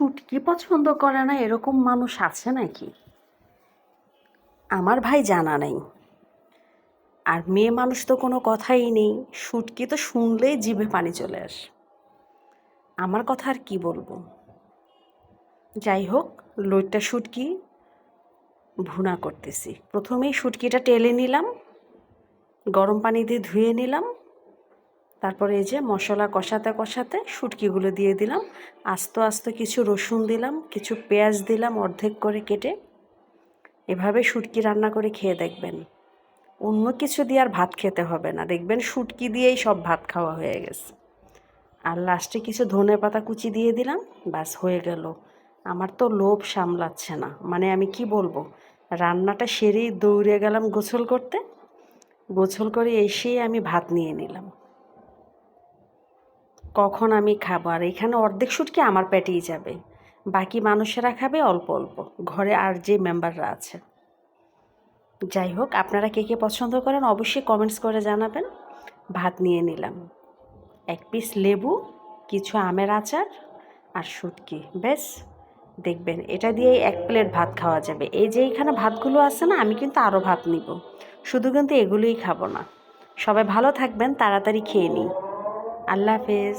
শুটকি পছন্দ করে না এরকম মানুষ আছে নাকি? আমার ভাই জানা নেই। আর মেয়ে মানুষ তো কোনো কথাই নেই। শুটকি তো শুনলেই জিভে পানি চলে আসে। আমার কথা আর কি বলব? যাই হোক, লইট্টা শুটকি ভুনা করতেছি। প্রথমেই শুটকিটা টেলে নিলাম, গরম পানি দিয়ে ধুয়ে নিলাম। তারপরে এই যে মশলা কষাতে কষাতে শুটকিগুলো দিয়ে দিলাম। আস্ত আস্ত কিছু রসুন দিলাম, কিছু পেঁয়াজ দিলাম অর্ধেক করে কেটে। এভাবে শুটকি রান্না করে খেয়ে দেখবেন। অন্য কিছু দিয়ে আর ভাত খেতে হবে না। দেখবেন শুটকি দিয়েই সব ভাত খাওয়া হয়ে গেছে। আর লাস্টে কিছু ধনে পাতা কুচি দিয়ে দিলাম, ব্যাস হয়ে গেল। আমার তো লোভ সামলাচ্ছে না। মানে আমি কি বলব? রান্নাটা সেরেই দৌড়ে গেলাম গোসল করতে। গোসল করে এসেই আমি ভাত নিয়ে নিলাম। কখন আমি খাব? আর এখানে অর্ধেক শুটকি আমার পেটেই যাবে। বাকি মানুষেরা খাবে অল্প অল্প। ঘরে আর যে মেম্বাররা আছে। যাই হোক, আপনারা কে কে পছন্দ করেন অবশ্যই কমেন্টস করে জানাবেন। ভাত নিয়ে নিলাম। এক পিস লেবু, কিছু আমের আচার আর শুটকি। বেশ দেখবেন। এটা দিয়েই এক প্লেট ভাত খাওয়া যাবে। এই যে এইখানে ভাতগুলো আছে না, আমি কিন্তু আরও ভাত নিব। শুধু কিন্তু এগুলোই খাব না। সবাই ভালো থাকবেন, তাড়াতাড়ি খেয়ে নিই। আল্লাহ হাফেজ।